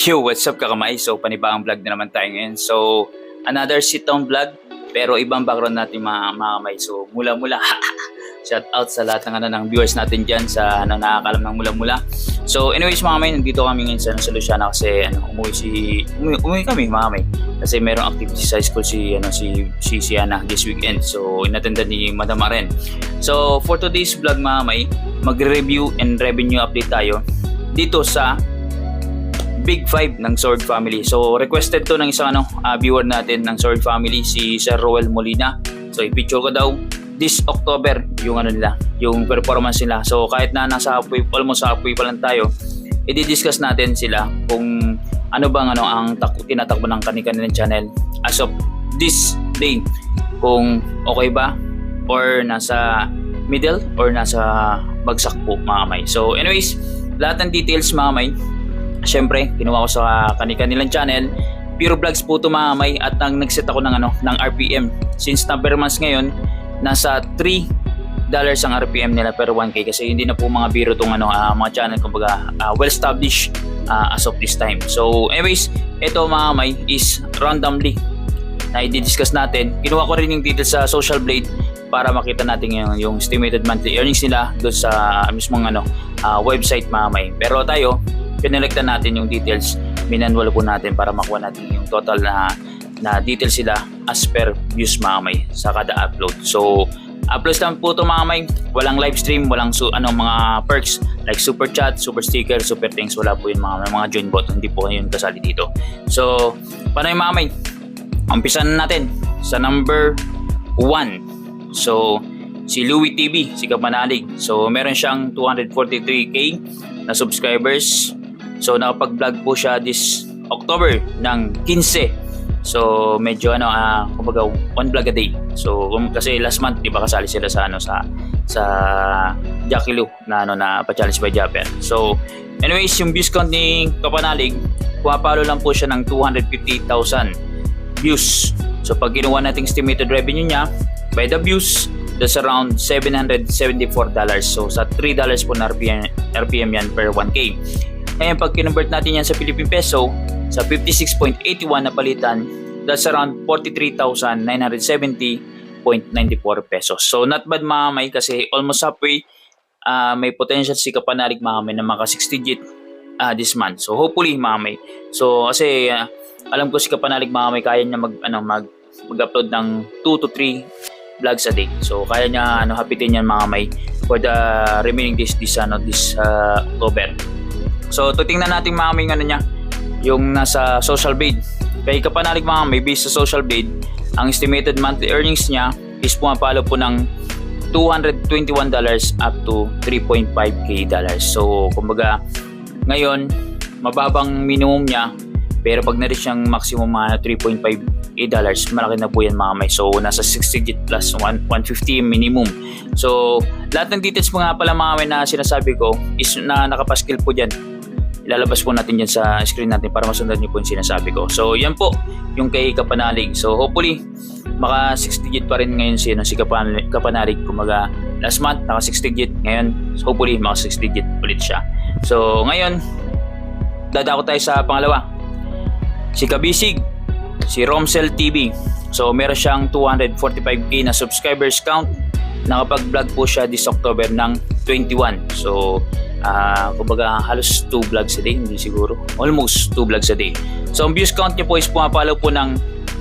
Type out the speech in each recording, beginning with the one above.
Yo, what's up kakamay? So, panibang vlog na naman tayo ngayon. So, another sit-down vlog, pero ibang background natin mga, mga. So, mula-mula. Shout out sa lahat ng, ano, ng viewers natin dyan sa ano, nakakalam ng mula-mula. So, anyways mga kamay, nandito kami ngayon sa, sa Luciana kasi ano, umuwi, si, umuwi, umuwi kami mga kamay. Kasi merong activity sa school si, ano, si, si Siana this weekend. So, inattenda ni Madam Aren. So, for today's vlog mga kamay, magre-review and revenue update tayo dito sa Big Five ng Sword Family. So, requested to ng isang ano, ah, viewer natin ng Sword Family, si Sir Roel Molina. So, i-picture ko daw this October yung ano nila, yung performance nila. So, kahit na nasa halfway, almost halfway pa lang tayo, i-discuss natin sila kung ano bang ano ang tak- tinatakbo ng kanilang channel as of this day. Kung okay ba or nasa middle or nasa bagsak po mga kamay. So anyways, lahat ng details mga kamay, syempre, kinuha ko sa kanilang channel. Pure Vlogs po ito mga at ang nagset ako ng, ano, ng RPM. Since number months ngayon, nasa 3 dollars ang RPM nila per 1K kasi hindi na po mga biro tong ano, ah, mga channel kumbaga ah, well established ah, as of this time. So anyways, ito mga is randomly na i-discuss natin. Kinuha ko rin yung details sa Social Blade para makita natin yung, yung estimated monthly earnings nila doon sa mismong ano, ah, website mga kamay. Pero tayo, pinelektan natin yung details, minanwal po natin para makuha natin yung total na na details sila as per views mga kamay sa kada upload. So, upload lang po ito mga kamay. Walang live stream, walang su ano, mga perks like super chat, super sticker, super things. Wala po yun mga, mga join bot. Hindi po yun kasali dito. So, paano yung mga kamay? Umpisan na natin sa number 1. So, si Louie TV, si Kapanalig. So, meron siyang 243k na subscribers. So, nakapag-vlog po siya this October ng 15. So, medyo ano, ah, kumbaga one vlog a day. So, kasi last month, di ba kasali sila sa ano sa sa Jackie Lou na ano na pa-challenge by Japper. So, anyways, yung views count ni Kapanalig, pumapalo lang po siya ng 250,000 views. So pag ginawa nating estimated revenue niya by the views, that's around $774. So sa $3 po na RPM, RPM yan per 1K. Ngayon pag kinonvert natin yan sa Philippine Peso, sa 56.81 na palitan, that's around 43,970.94 pesos. So not bad mga may kasi almost halfway ah, may potential si Kapanalig mga may na maka 6 digit ah, this month. So hopefully mga may. So kasi ah, alam ko si Kapanalig mga may kaya niya mag ano mag mag-upload ng 2 to 3 vlogs a day. So kaya niya ano hapitin yan mga may for the remaining days this ano this uh, October. So tutingnan natin mga may ano niya yung nasa social bid. Kay Kapanalig mga may based sa social bid, ang estimated monthly earnings niya is pumapalo po ng $221 up to 3.5k dollars. So, kumbaga, ngayon, mababang minimum niya, pero pag na-reach yung maximum mga 3.5k dollars, malaki na po yan mga may. So, nasa 6 digit plus 1, 150 minimum. So, lahat ng details nga pala mga may na sinasabi ko is na nakapaskil po dyan ilalabas po natin dyan sa screen natin para masundan niyo po yung sinasabi ko. So, yan po yung kay Kapanalig. So, hopefully, maka 6 digit pa rin ngayon si, ano, si Kapanalig. Kumaga, last month, naka 6 digit. Ngayon, so hopefully, maka 6 digit ulit siya. So, ngayon, dadako tayo sa pangalawa. Si Kabisig, si Romsel TV. So, meron siyang 245k na subscribers count. Nakapag-vlog po siya this October ng 21. So, ah kumbaga halos 2 vlogs a day, hindi siguro. Almost 2 vlogs a day. So, ang views count niya po is pumapalo po ng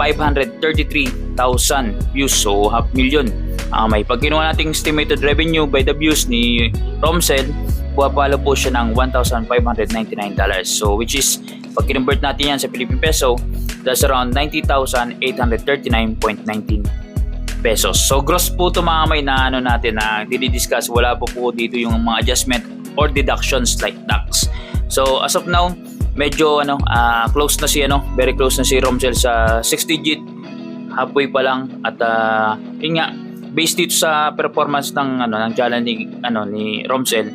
533,000 views. So, half million. Ah, may pag ginawa nating estimated revenue by the views ni Romsel, pumapalo po siya ng $1,599. So, which is, pag kinonvert natin yan sa Philippine Peso, that's around 90,839.19 pesos. So gross po ito mga may na ano natin na didi-discuss. Wala po po dito yung mga adjustment or deductions like tax. So as of now, medyo ano ah, close na si ano, very close na si Romsel sa 6 digit. Halfway pa lang at uh, yun nga based dito sa performance ng ano ng channel ni ano ni Romsel,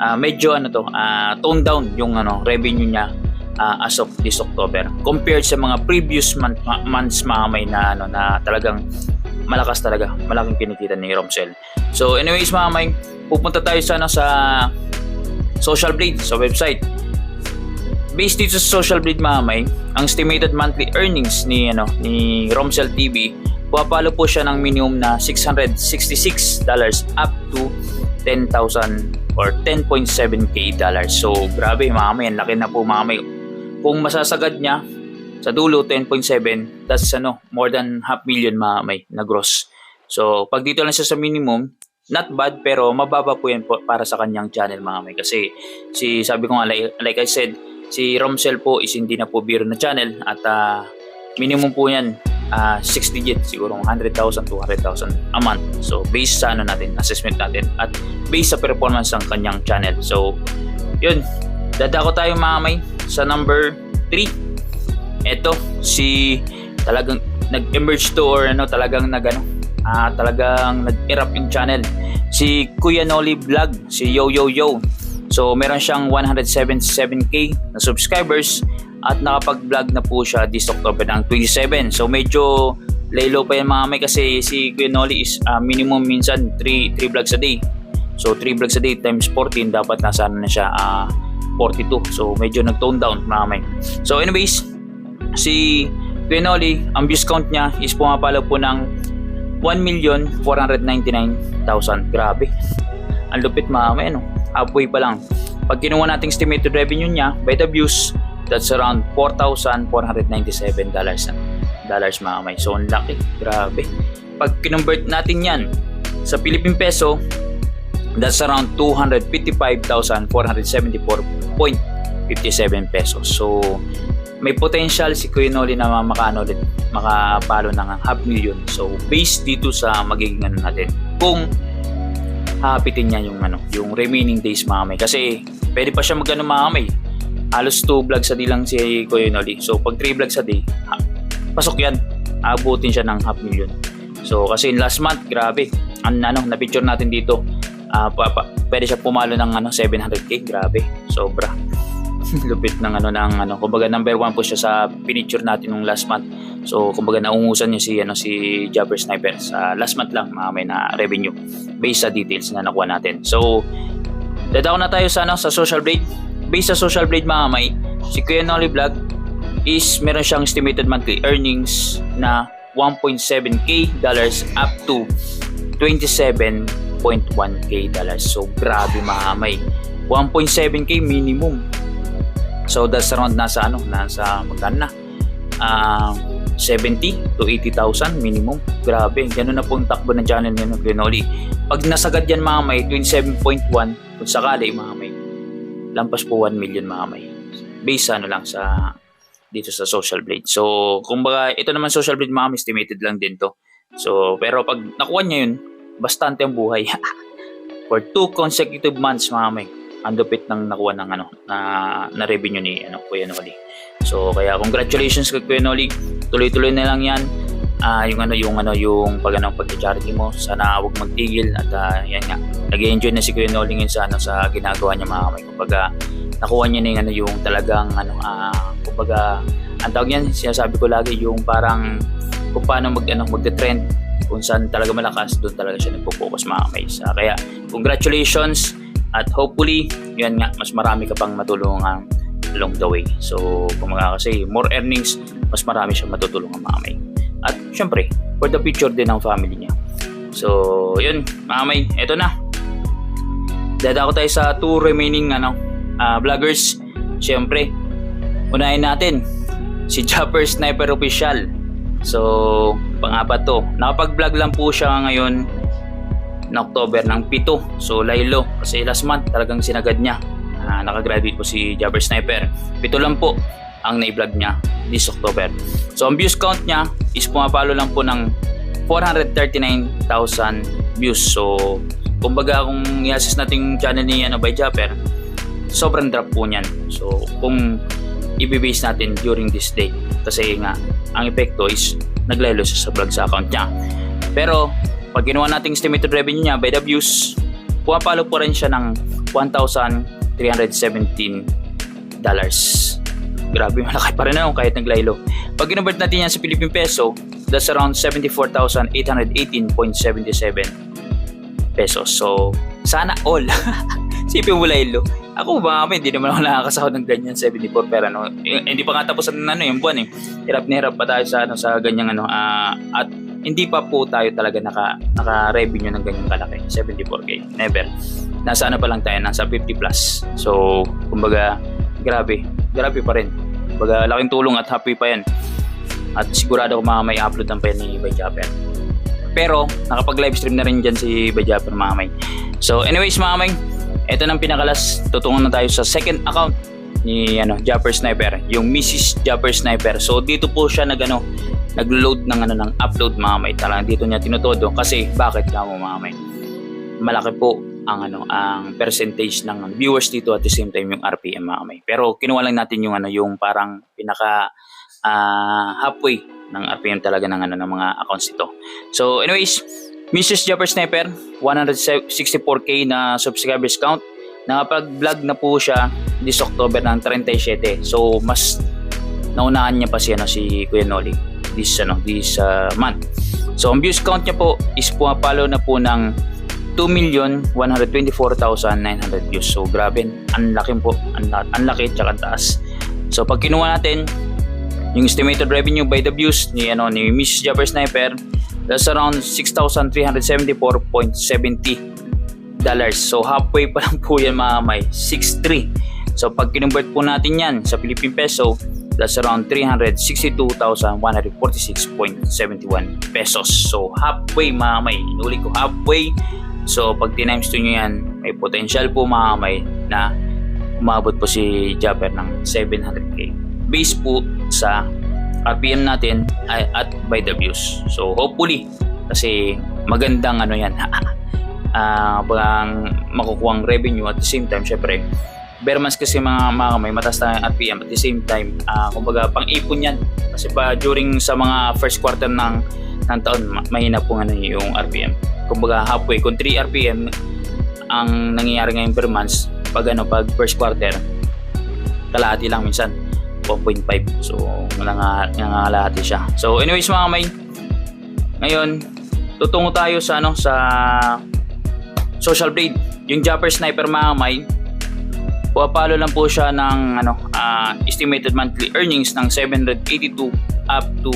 ah, medyo ano to, ah, tone down yung ano revenue niya ah, as of this October compared sa mga previous month, months mga may na ano na talagang malakas talaga, malaking kinikita ni Romsel. So anyways mga may, pupunta tayo sana sa Social Blade, sa website. based dito sa social blade mamay, ang estimated monthly earnings ni ano ni Romcel TV, pumapalo po siya ng minimum na $666 up to 10,000 or 10.7k dollars. So, grabe mamay, ang laki na po mamay. Kung masasagad niya sa dulo 10.7, that's ano, more than half million mamay na gross. So, pag dito lang siya sa minimum, not bad pero mababa po yan po para sa kanyang channel mga may. Kasi si sabi ko nga like, like I said si Romcel po is hindi na po biro na channel at ah, minimum po yan ah, 6 digit siguro 100,000 200,000 a month. So based sa ano natin assessment natin at based sa performance ng kanyang channel. So yun. Dadako tayo mga may sa number 3 eto si talagang nag-emerge to or ano talagang nag ano ah talagang nag-erupt yung channel. Si Kuya Noli Vlog, si Yo Yo Yo. So meron siyang 177k na subscribers at nakapag-vlog na po siya this October ng 27. So medyo laylo pa yan mga may kasi si Kuya Noli is ah, minimum minsan 3 3 vlogs a day. So 3 vlogs a day times 14 dapat nasa ano na siya ah, 42. So medyo nag-tone down mga. So anyways, si Kuya Noli, ang views count niya is pumapalo po ng 1,499,000. Grabe. Ang lupit mga ano. Halfway pa lang. Pag kinuha nating estimated revenue niya by the views, that's around 4,497 dollars dollars mga kamay. So, ang laki. Grabe. Pag kinonvert natin yan sa Philippine Peso, that's around 255,474.57 pesos. So, may potential si Kuya Noli na makano ulit makapalo ng half million. So, based dito sa magiging ano natin. Kung hapitin niya yung ano, yung remaining days mga kamay. Kasi pwede pa siya magano mga kamay. Halos 2 vlogs a day lang si Kuya Noli. So, pag 3 vlogs a day, ha, pasok yan. Abutin siya ng half million. So, kasi last month, grabe. Ang ano, na-picture natin dito, ah, pa, pa, pwede siya pumalo ng ano, 700k. Grabe. Sobra. lupit ng ano ng ano kumbaga number one po siya sa pinicture natin nung last month. So kumbaga naungusan niya si ano si Jabber Sniper sa last month lang mga may na revenue based sa details na nakuha natin. So dadako na tayo sa ano sa social blade. Based sa social blade mga may si Kuya Nolly Vlog is meron siyang estimated monthly earnings na 1.7k dollars up to 27.1k dollars. So grabe mga may. 1.7k minimum So that's around nasa ano, nasa magkano na? Ah, 70 to 80,000 minimum. Grabe, ganun na po ang takbo ng channel niya ng Grenoli. Pag nasagad yan mga may 27.1, kung sakali mga may, lampas po 1 million mga may. Based ano lang sa dito sa Social Blade. So, kumbaga, ito naman Social Blade mga may, estimated lang din to. So, pero pag nakuha niya yun, bastante ang buhay. For two consecutive months mga may, ang lupit ng nakuha ng ano na, na revenue ni ano Kuya Noli. So kaya congratulations kay Kuya Noli. Tuloy-tuloy na lang 'yan. Ah, yung ano yung ano yung pag ano pag-charity mo, sana huwag magtigil at ah, yan nga. Nag-enjoy na si Kuya Noli ngayon sa ano sa ginagawa niya mga kamay. Kumbaga nakuha niya na yung ano yung talagang ano ah kumbaga ang tawag niyan sinasabi ko lagi yung parang kung paano mag ano magde-trend kung saan talaga malakas doon talaga siya nagpo-focus mga kamay. Sa kaya congratulations at hopefully, yun nga, mas marami ka pang matulungan along the way. So, kung mga kasi, more earnings, mas marami siyang matutulungan mamay. At syempre, for the future din ng family niya. So, yun, mamay, eto na. Dadako tayo sa two remaining ano, ah, vloggers. Syempre, unahin natin si Chopper Sniper Official. So, pangapat to. Nakapag-vlog lang po siya ngayon na October ng 7. So laylo kasi last month talagang sinagad niya. Uh, nakagraduate po si Jabber Sniper. Pito lang po ang na-vlog niya this October. So ang views count niya is pumapalo lang po ng 439,000 views. So kumbaga kung i-assess natin yung channel ni ano, by Japper, sobrang drop po niyan. So kung i-base natin during this day kasi nga ang epekto is naglaylo siya sa vlog sa account niya. Pero pag ginawa nating estimated revenue niya by the views, pumapalo po rin siya ng 1,317 dollars. Grabe, malaki pa rin na yun kahit naglaylo. Pag kinonvert natin yan sa Philippine Peso, that's around 74,818.77 pesos. So, sana all. Sipin mo Lailo. Ako ba kami, hindi naman ako nakakasahod ng ganyan 74 pero ano, eh, hindi pa nga tapos ang ano yung buwan eh. Hirap na hirap pa tayo sa ano sa ganyang ano ah, at hindi pa po tayo talaga naka naka-revenue ng ganyang kalaki, 74k. Never. Nasa ano pa lang tayo, nasa 50 plus. So, kumbaga, grabe. Grabe pa rin. Kumbaga, laking tulong at happy pa yan. At sigurado ko mga may upload ng pa yan ni Bay Japper. Pero, nakapag-live stream na rin dyan si Bay Japper mga may. So, anyways mga may, ito nang pinakalas. Tutungo na tayo sa second account ni ano, Japper Sniper, yung Mrs. Japper Sniper. So, dito po siya nag ano, nag-load ng ano ng upload mga may. Talagang dito niya tinutodo kasi bakit ka mo mga may? Malaki po ang ano ang percentage ng viewers dito at the same time yung RPM mga may. Pero kinuha lang natin yung ano yung parang pinaka ah, halfway ng RPM talaga ng ano ng mga accounts dito. So anyways, Mrs. Japper Sniper, 164k na subscribers count. Nakapag-vlog na po siya this October ng 37. So mas naunahan niya pa si ano si Kuya Noli this ano this uh, month. So ang views count niya po is pumapalo na po ng 2,124,900 views. So grabe, ang laki po, ang, ang laki tsaka taas. So pag kinuha natin yung estimated revenue by the views ni ano ni Miss Jabber Sniper, that's around 6,374.70 dollars. So halfway pa lang po yan mga may 6.3. So pag kinonvert po natin yan sa Philippine Peso, that's around 362,146.71 pesos. So halfway mga may, inulit ko halfway. So pag times 2 nyo yan, may potential po mga may na umabot po si Japper ng 700k. Base po sa RPM natin ay at by the views. So hopefully kasi magandang ano yan ah parang makukuha revenue at the same time syempre Bermans kasi mga mga may mataas na RPM at the same time ah kumbaga pang-ipon yan. Kasi pa during sa mga first quarter ng ng taon ma- mahina po ano yung RPM kumbaga halfway kung 3 RPM ang nangyayari ngayon per month pag ano pag first quarter kalahati lang minsan. 1.5 so nanga nangangalahati siya. So anyways mga may ngayon tutungo tayo sa ano sa social blade. Yung Japper Sniper mga may Pumapalo lang po siya ng ano, ah, estimated monthly earnings ng 782 up to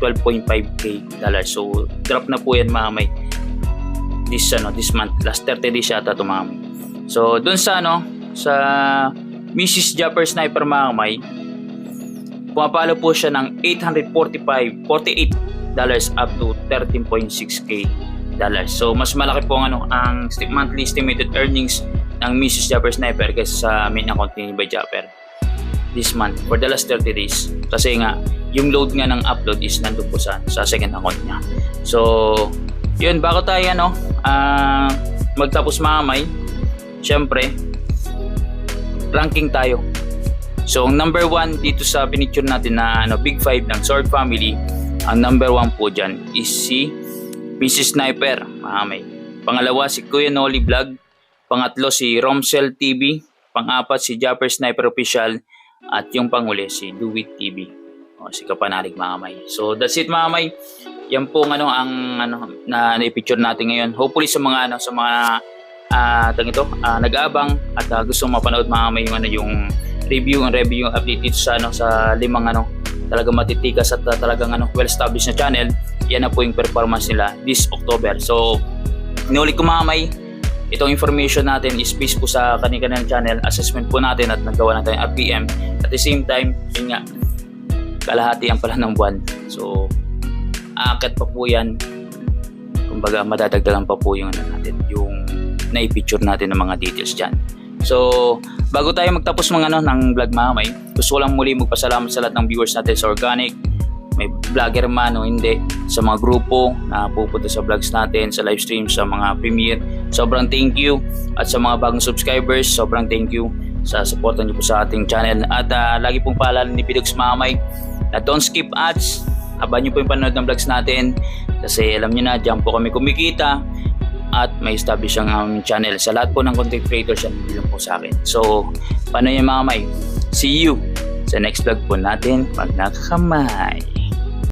12.5k dollars. So drop na po yan mga may this ano this month last 30 days yata to mga may. So doon sa ano sa Mrs. Japper Sniper mga may pumapalo po siya ng 845 48 dollars up to 13.6k dollars. So mas malaki po ang ano ang monthly estimated earnings ng Mrs. Japper Sniper kaysa sa main account ni by Japper this month for the last 30 days. Kasi nga yung load nga ng upload is nandun po sa, sa second account niya. So, yun, bago tayo ano, ah, magtapos mamay, syempre, ranking tayo. So, ang number one dito sa pinicture natin na ano, Big Five ng Sword Family, ang number one po dyan is si Mrs. Sniper, mamay. Pangalawa si Kuya Noli Vlog. Pangatlo si Romsel TV. Pangapat si Japper Sniper Official. At yung panguli si Duwit TV. O, si Kapanalig mamay. So that's it mamay. Yan po ang ano ang ano na na-picture natin ngayon. Hopefully sa mga ano sa mga tawag ito, ah, nag-aabang at ah, gusto mapanood mamay yung ano yung review and review update dito sa ano sa limang ano talaga matitikas at ah, talagang ano well established na channel. Yan na po yung performance nila this October. So inulit ko mamay itong information natin is based po sa kanilang channel assessment po natin at nagawa natin yung RPM at the same time yun nga kalahati ang pala ng buwan. So aakyat pa po yan. Kumbaga madadagdagan pa po yung ano natin yung na-picture natin ng mga details dyan. So bago tayo magtapos mga ano ng vlog mamay gusto ko lang muli magpasalamat sa lahat ng viewers natin sa organic may vlogger man o hindi sa mga grupo na pupunta sa vlogs natin, sa live stream, sa mga premiere. Sobrang thank you. At sa mga bagong subscribers, sobrang thank you sa supportan niyo po sa ating channel. At ah, lagi pong paalala ni Pidox Mamay na don't skip ads. Habang niyo po yung panonood ng vlogs natin kasi alam niyo na, dyan po kami kumikita at may establish ang aming channel. Sa lahat po ng content creators yan, hindi lang po sa akin. So, paano yung mga may? See you sa next vlog po natin pag nakakamay.